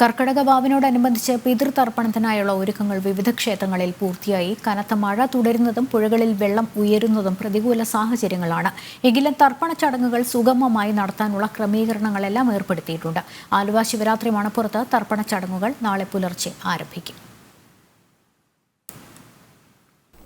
കർക്കടക വാവിനോടനുബന്ധിച്ച് പിതൃതർപ്പണത്തിനായുള്ള ഒരുക്കങ്ങൾ വിവിധ ക്ഷേത്രങ്ങളിൽ പൂർത്തിയായി. കനത്ത മഴ തുടരുന്നതും പുഴകളിൽ വെള്ളം ഉയരുന്നതും പ്രതികൂല സാഹചര്യങ്ങളാണ്. എങ്കിലും തർപ്പണ ചടങ്ങുകൾ സുഗമമായി നടത്താനുള്ള ക്രമീകരണങ്ങളെല്ലാം ഏർപ്പെടുത്തിയിട്ടുണ്ട്. ആലുവ ശിവരാത്രി മണപ്പുറത്ത് തർപ്പണ ചടങ്ങുകൾ നാളെ പുലർച്ചെ ആരംഭിക്കും.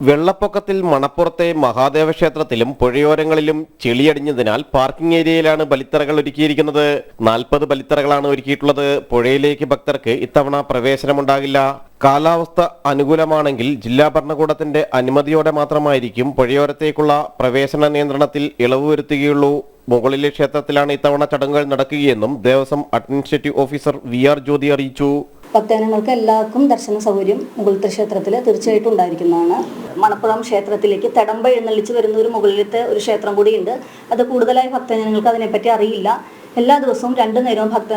വെള്ളപ്പൊക്കത്തിൽ മണപ്പുറത്തെ മഹാദേവ ക്ഷേത്രത്തിലും പുഴയോരങ്ങളിലും ചെളിയടിഞ്ഞതിനാൽ പാർക്കിംഗ് ഏരിയയിലാണ് ബലിത്തറകൾ ഒരുക്കിയിരിക്കുന്നത്. നാൽപ്പത് ബലിത്തറകളാണ് ഒരുക്കിയിട്ടുള്ളത്. പുഴയിലേക്ക് ഭക്തർക്ക് ഇത്തവണ പ്രവേശനമുണ്ടാകില്ല. കാലാവസ്ഥ അനുകൂലമാണെങ്കിൽ ജില്ലാ ഭരണകൂടത്തിന്റെ അനുമതിയോടെ മാത്രമായിരിക്കും പുഴയോരത്തേക്കുള്ള പ്രവേശന നിയന്ത്രണത്തിൽ ഇളവ് വരുത്തുകയുള്ളൂ. മുകളിലെ ക്ഷേത്രത്തിലാണ് ഇത്തവണ ചടങ്ങുകൾ നടക്കുകയെന്നും Devaswom administrative officer V R Jyothi അറിയിച്ചു. ഭക്തജനങ്ങൾക്ക് എല്ലാവർക്കും ദർശന സൗകര്യം മുകുളത്തെ ക്ഷേത്രത്തിൽ തീർച്ചയായിട്ടും ഉണ്ടായിരിക്കുന്നതാണ്. മണപ്പുറം ക്ഷേത്രത്തിലേക്ക് തടമ്പ എഴുന്നള്ളിച്ച് വരുന്ന ഒരു മുകളിലത്തെ ഒരു ക്ഷേത്രം കൂടിയുണ്ട്. അത് കൂടുതലായി ഭക്തജനങ്ങൾക്ക് അതിനെപ്പറ്റി അറിയില്ല. എല്ലാ ദിവസവും രണ്ടു നേരവും ഭക്ത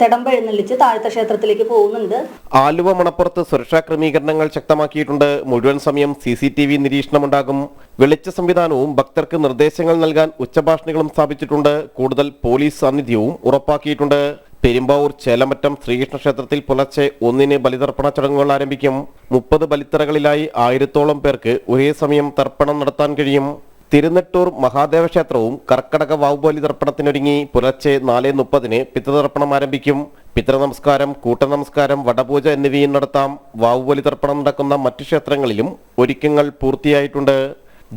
തെടമ്പ എഴുന്നള്ളിച്ച് താഴത്തെ ക്ഷേത്രത്തിലേക്ക് പോകുന്നുണ്ട്. ആലുവ മണപ്പുറത്ത് സുരക്ഷാ ക്രമീകരണങ്ങൾ ശക്തമാക്കിയിട്ടുണ്ട്. മുഴുവൻ സമയം സി സി ടി വി നിരീക്ഷണമുണ്ടാകും. വെളിച്ച സംവിധാനവും ഭക്തർക്ക് നിർദ്ദേശങ്ങൾ നൽകാൻ ഉച്ചഭാഷണികളും സ്ഥാപിച്ചിട്ടുണ്ട്. കൂടുതൽ പോലീസ് സാന്നിധ്യവും ഉറപ്പാക്കിയിട്ടുണ്ട്. പെരുമ്പാവൂർ ചേലമറ്റം ശ്രീകൃഷ്ണ ക്ഷേത്രത്തിൽ പുലർച്ചെ ഒന്നിന് ബലിതർപ്പണ ചടങ്ങുകൾ ആരംഭിക്കും. മുപ്പത് ബലിത്തറകളിലായി ആയിരത്തോളം പേർക്ക് ഒരേ സമയം തർപ്പണം നടത്താൻ കഴിയും. തിരുനെട്ടൂർ മഹാദേവ ക്ഷേത്രവും കർക്കടക വാവുബലി തർപ്പണത്തിനൊരുങ്ങി പുലർച്ചെ നാല് മുപ്പതിന് പിതൃതർപ്പണം ആരംഭിക്കും. പിതൃനമസ്കാരം കൂട്ടനമസ്കാരം വടപൂജ എന്നിവയും നടത്താം. വാവുബലി തർപ്പണം നടക്കുന്ന മറ്റു ക്ഷേത്രങ്ങളിലും ഒരുക്കങ്ങൾ പൂർത്തിയായിട്ടുണ്ട്.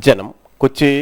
ജനം കൊച്ചി.